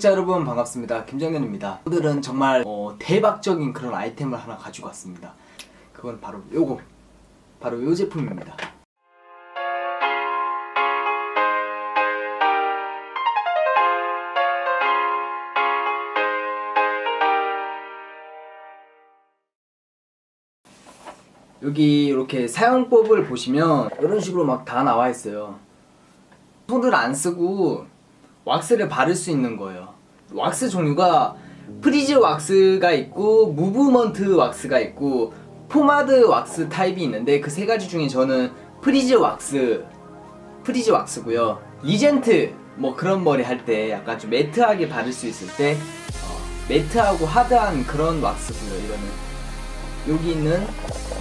구독자 여러분 반갑습니다. 김정현입니다. 오늘은 정말 어, 대박적인 그런 아이템을 하나 가지고 왔습니다. 그건 바로 요거. 바로 요 제품입니다. 여기 이렇게 사용법을 보시면 이런 식으로 막 다 나와 있어요. 손을 안 쓰고 왁스를 바를 수 있는 거예요. 왁스 종류가 프리즈 왁스가 있고 무브먼트 왁스가 있고 포마드 왁스 타입이 있는데 그 세 가지 중에 저는 프리즈 왁스 프리즈 왁스고요. 리젠트 뭐 그런 머리 할 때 약간 좀 매트하게 바를 수 있을 때 어, 매트하고 하드한 그런 왁스고요. 이거는 여기 있는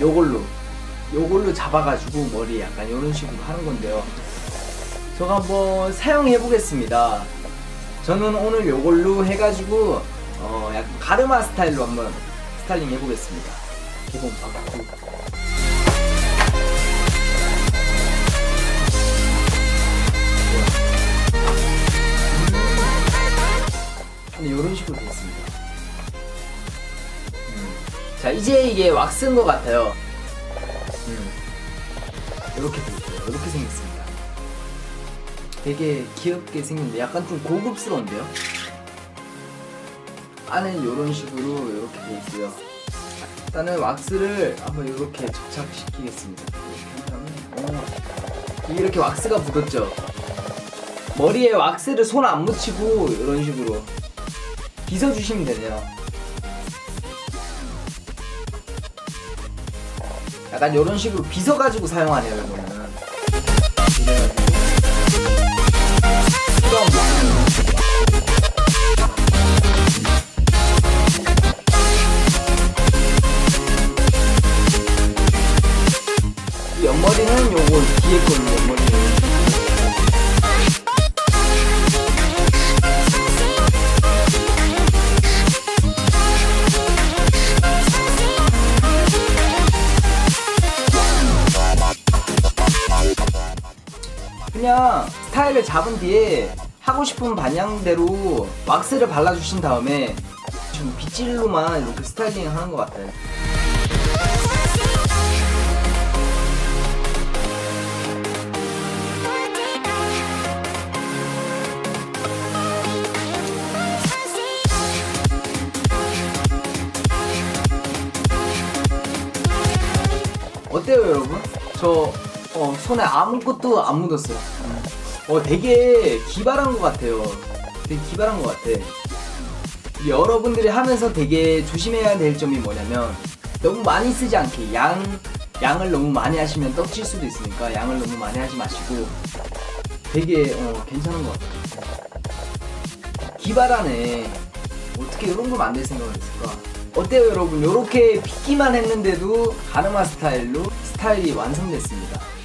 요걸로 요걸로 잡아가지고 머리 약간 이런 식으로 하는 건데요. 제가 한번 사용해 보겠습니다. 저는 오늘 요걸로 해가지고 어 약간 가르마 스타일로 한번 스타일링 해보겠습니다. 개봉 받고. 근데 이런 식으로 되었습니다. 음. 자 이제 이게 왁스인 것 같아요. 음. 이렇게 되있어요 이렇게 생겼습니다. 되게 귀엽게 생겼는데 약간 좀 고급스러운데요? 안은 이런 식으로 이렇게 돼 있고요. 일단은 왁스를 한번 이렇게 접착시키겠습니다. 이렇게 한 오, 이렇게 왁스가 묻었죠. 머리에 왁스를 손 안 묻히고 이런 식으로 빗어주시면 되네요. 약간 이런 식으로 빗어가지고 사용하네요, 이거는. 그냥 스타일을 잡은 뒤에 하고 싶은 방향대로 왁스를 발라주신 다음에 좀 빗질로만 이렇게 스타일링 하는 것 같아요. 어때요 여러분? 저 어, 손에 아무것도 안 묻었어요. 음. 어, 되게 기발한 것 같아요. 되게 기발한 것 같아. 여러분들이 하면서 되게 조심해야 될 점이 뭐냐면 너무 많이 쓰지 않게 양 양을 너무 많이 하시면 떡칠 수도 있으니까 양을 너무 많이 하지 마시고 되게 어, 괜찮은 것 같아요. 기발하네. 어떻게 이런 걸 만들 생각을 했을까? 어때요 여러분? 이렇게 빗기만 했는데도 가르마 스타일로 스타일이 완성됐습니다.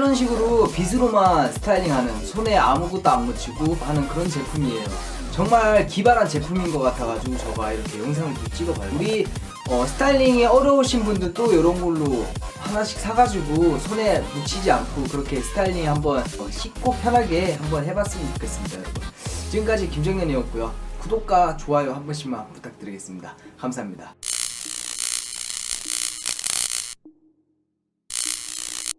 이런 식으로 빗으로만 스타일링하는 손에 아무것도 안 묻히고 하는 그런 제품이에요. 정말 기발한 제품인 것 같아가지고 제가 이렇게 영상을 또 찍어봐요. 우리 어, 스타일링이 어려우신 분들도 이런 걸로 하나씩 사가지고 손에 묻히지 않고 그렇게 스타일링 한번 어, 쉽고 편하게 한번 해봤으면 좋겠습니다, 여러분. 지금까지 김정현이었고요. 구독과 좋아요 한 번씩만 부탁드리겠습니다. 감사합니다.